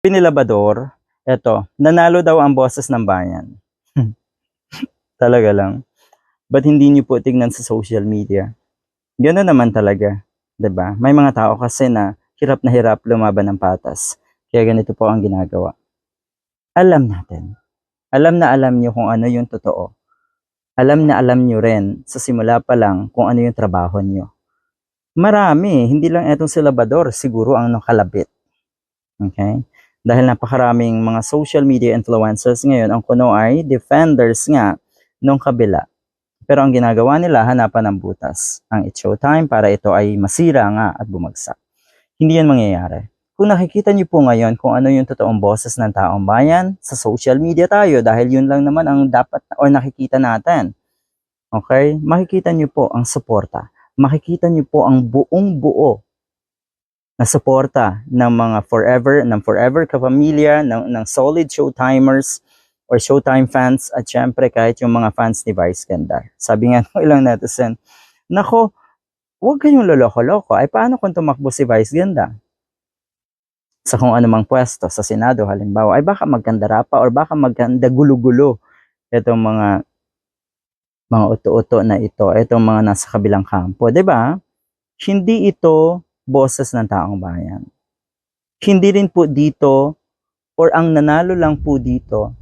Pinilabador, eto, nanalo daw ang boses ng bayan. talaga lang. Ba't hindi niyo po tignan sa social media? Gano'n naman talaga. 'di ba? May mga tao kasi na hirap na hirap lumaban ng patas. Kaya ganito po ang ginagawa. Alam natin. Alam na alam niyo kung ano yung totoo. Alam na alam niyo rin sa simula pa lang kung ano yung trabaho niyo. Marami, hindi lang etong si Labador, siguro ang nakalabit. Okay? Dahil napakaraming mga social media influencers ngayon, ang kuno ay defenders nga nung kabila. Pero ang ginagawa nila, hanapan ng butas. Ang It's Showtime para ito ay masira nga at bumagsak. Hindi yan mangyayari. Kung nakikita niyo po ngayon kung ano yung totoong boses ng taong bayan, sa social media tayo dahil yun lang naman ang dapat o nakikita natin. Okay? Makikita niyo po ang suporta. Makikita niyo po ang buong buo na suporta ng mga forever, ng forever kapamilya, ng, ng solid showtimers or showtime fans at syempre kahit yung mga fans ni Vice Ganda. Sabi nga ng ilang netizen, nako, huwag kayong loloko-loko. Ay paano kung tumakbo si Vice Ganda? Sa kung anumang pwesto, sa Senado halimbawa, ay baka magkandara pa or baka magkanda gulo-gulo itong mga mga uto-uto na ito, itong mga nasa kabilang kampo, 'di ba? Hindi ito boses ng taong bayan. Hindi rin po dito or ang nanalo lang po dito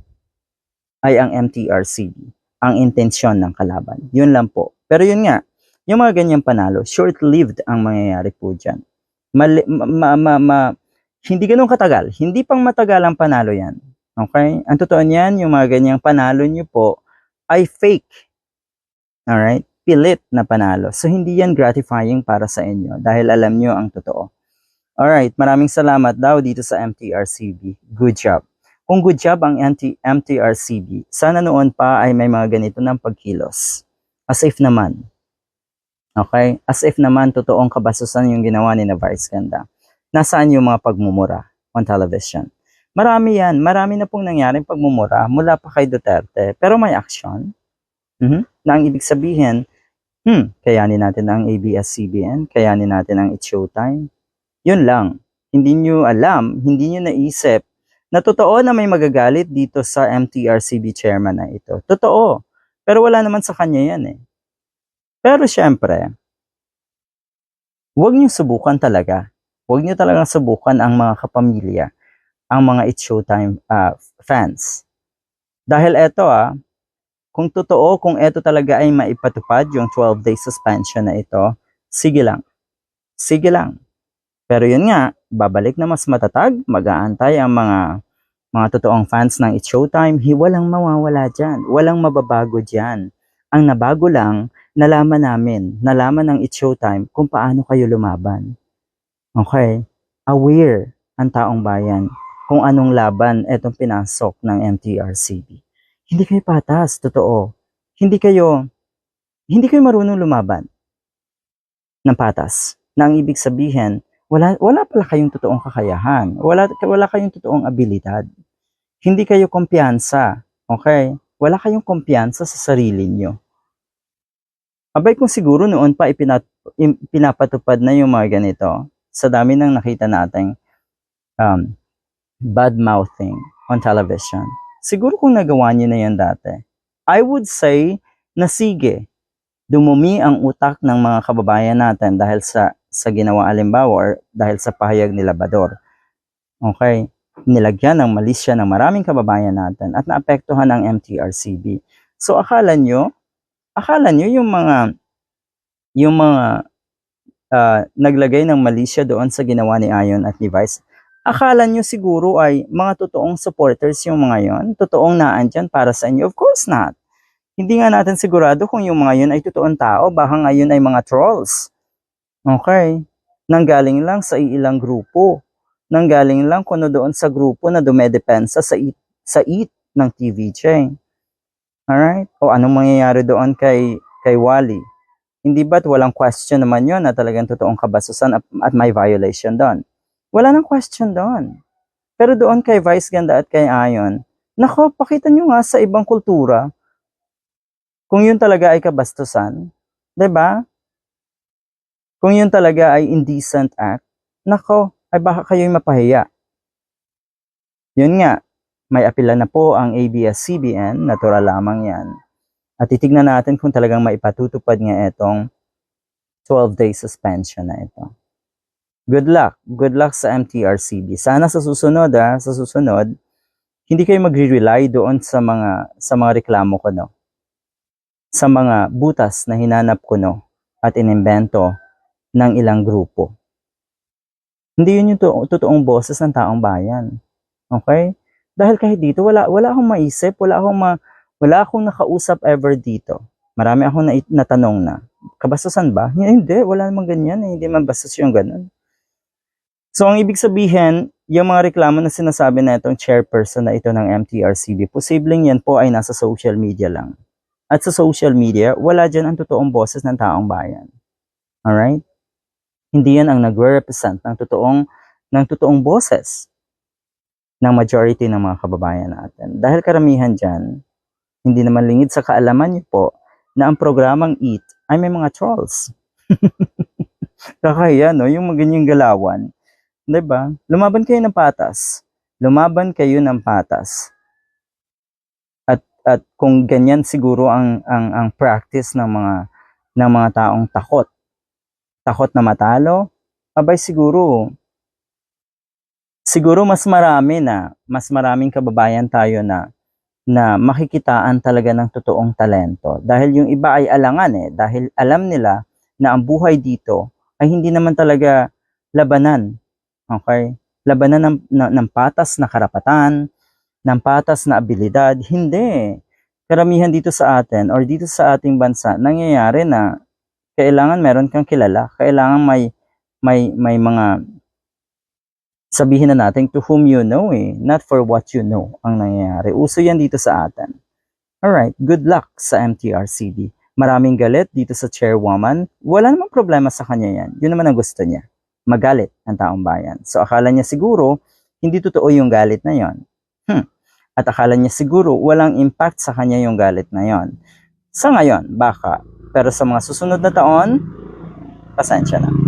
ay ang MTRCB, ang intensyon ng kalaban. Yun lang po. Pero yun nga, yung mga ganyang panalo, short-lived ang mangyayari po dyan. Mali, ma, ma, ma, hindi ganun katagal. Hindi pang matagal ang panalo yan. Okay? Ang totoo niyan, yung mga ganyang panalo nyo po ay fake. Alright? Pilit na panalo. So, hindi yan gratifying para sa inyo dahil alam nyo ang totoo. Alright, maraming salamat daw dito sa MTRCB. Good job. Kung good job ang MT, MTRCB, sana noon pa ay may mga ganito ng pagkilos. As if naman. Okay? As if naman totoong kabasusan yung ginawa ni na Vice Ganda. Nasaan yung mga pagmumura on television? Marami yan. Marami na pong nangyaring pagmumura mula pa kay Duterte. Pero may action. Mhm. Na ang ibig sabihin, hmm, kayanin natin ang ABS-CBN, kayanin natin ang It's Showtime. Yun lang. Hindi nyo alam, hindi nyo naisip na totoo na may magagalit dito sa MTRCB chairman na ito. Totoo. Pero wala naman sa kanya yan eh. Pero syempre, huwag niyo subukan talaga. Huwag niyo talagang subukan ang mga kapamilya, ang mga It's Showtime uh, fans. Dahil eto ah, kung totoo, kung eto talaga ay maipatupad yung 12-day suspension na ito, sige lang. Sige lang. Pero yun nga, babalik na mas matatag, mag-aantay ang mga mga totoong fans ng It's Showtime, hi, walang mawawala dyan. Walang mababago dyan. Ang nabago lang, nalaman namin, nalaman ng It's Showtime kung paano kayo lumaban. Okay? Aware ang taong bayan kung anong laban etong pinasok ng MTRCB. Hindi kayo patas, totoo. Hindi kayo, hindi kayo marunong lumaban ng patas. Na ang ibig sabihin, wala, wala pala kayong totoong kakayahan. Wala, wala kayong totoong abilidad. Hindi kayo kumpiyansa. Okay? Wala kayong kumpiyansa sa sarili nyo. Abay kung siguro noon pa ipinat, pinapatupad na yung mga ganito, sa dami ng nakita nating um, bad mouthing on television. Siguro kung nagawa niyo na yan dati, I would say na sige, dumumi ang utak ng mga kababayan natin dahil sa sa ginawa alimbawa or dahil sa pahayag ni Labador. Okay? Nilagyan ng malisya ng maraming kababayan natin at naapektuhan ang MTRCB. So akala nyo, akala nyo yung mga yung mga uh, naglagay ng malisya doon sa ginawa ni Ayon at ni Vice, akala nyo siguro ay mga totoong supporters yung mga yon, totoong naandyan para sa inyo. Of course not. Hindi nga natin sigurado kung yung mga yun ay totoong tao, baka ngayon ay mga trolls. Okay. Nanggaling lang sa ilang grupo. Nanggaling lang kuno doon sa grupo na dumedepensa sa it, sa it ng TVJ. Alright? O anong mangyayari doon kay, kay Wally? Hindi ba't walang question naman yon na talagang totoong kabasusan at, at may violation doon? Wala nang question doon. Pero doon kay Vice Ganda at kay Ayon, nako, pakita nyo nga sa ibang kultura kung yun talaga ay kabastusan. ba? Kung yun talaga ay indecent act, nako, ay baka kayo'y mapahiya. Yun nga, may apila na po ang ABS-CBN, natural lamang yan. At titignan natin kung talagang maipatutupad nga itong 12 day suspension na ito. Good luck. Good luck sa MTRCB. Sana sa susunod, ah, sa susunod, hindi kayo magre-rely doon sa mga sa mga reklamo ko, no? Sa mga butas na hinanap ko, no? At inimbento ng ilang grupo. Hindi yun yung to- totoong boses ng taong bayan. Okay? Dahil kahit dito, wala, wala akong maisip, wala akong, ma, wala akong nakausap ever dito. Marami akong na, natanong na, kabastusan ba? Hindi, wala namang ganyan. eh, Hindi man bastos yung ganun. So, ang ibig sabihin, yung mga reklamo na sinasabi na itong chairperson na ito ng MTRCB, posibleng yan po ay nasa social media lang. At sa social media, wala dyan ang totoong boses ng taong bayan. Alright? Hindi yan ang nagre-represent ng totoong, ng totoong boses ng majority ng mga kababayan natin. Dahil karamihan dyan, hindi naman lingid sa kaalaman niyo po na ang programang EAT ay may mga trolls. Kakaya, no? Yung mga galawan. 'Di ba? Lumaban kayo ng patas. Lumaban kayo ng patas. At at kung ganyan siguro ang ang ang practice ng mga ng mga taong takot. Takot na matalo, abay siguro siguro mas marami na, mas maraming kababayan tayo na na makikitaan talaga ng totoong talento. Dahil yung iba ay alangan eh, dahil alam nila na ang buhay dito ay hindi naman talaga labanan Okay? Labanan ng, ng, ng patas na karapatan, ng patas na abilidad. Hindi. Karamihan dito sa atin or dito sa ating bansa, nangyayari na kailangan meron kang kilala. Kailangan may, may, may mga sabihin na natin to whom you know eh, not for what you know ang nangyayari. Uso yan dito sa atin. Alright, good luck sa MTRCB. Maraming galit dito sa chairwoman. Wala namang problema sa kanya yan. Yun naman ang gusto niya magalit ang taong bayan. So akala niya siguro, hindi totoo yung galit na yon. Hmm. At akala niya siguro, walang impact sa kanya yung galit na yon. Sa ngayon, baka. Pero sa mga susunod na taon, pasensya na.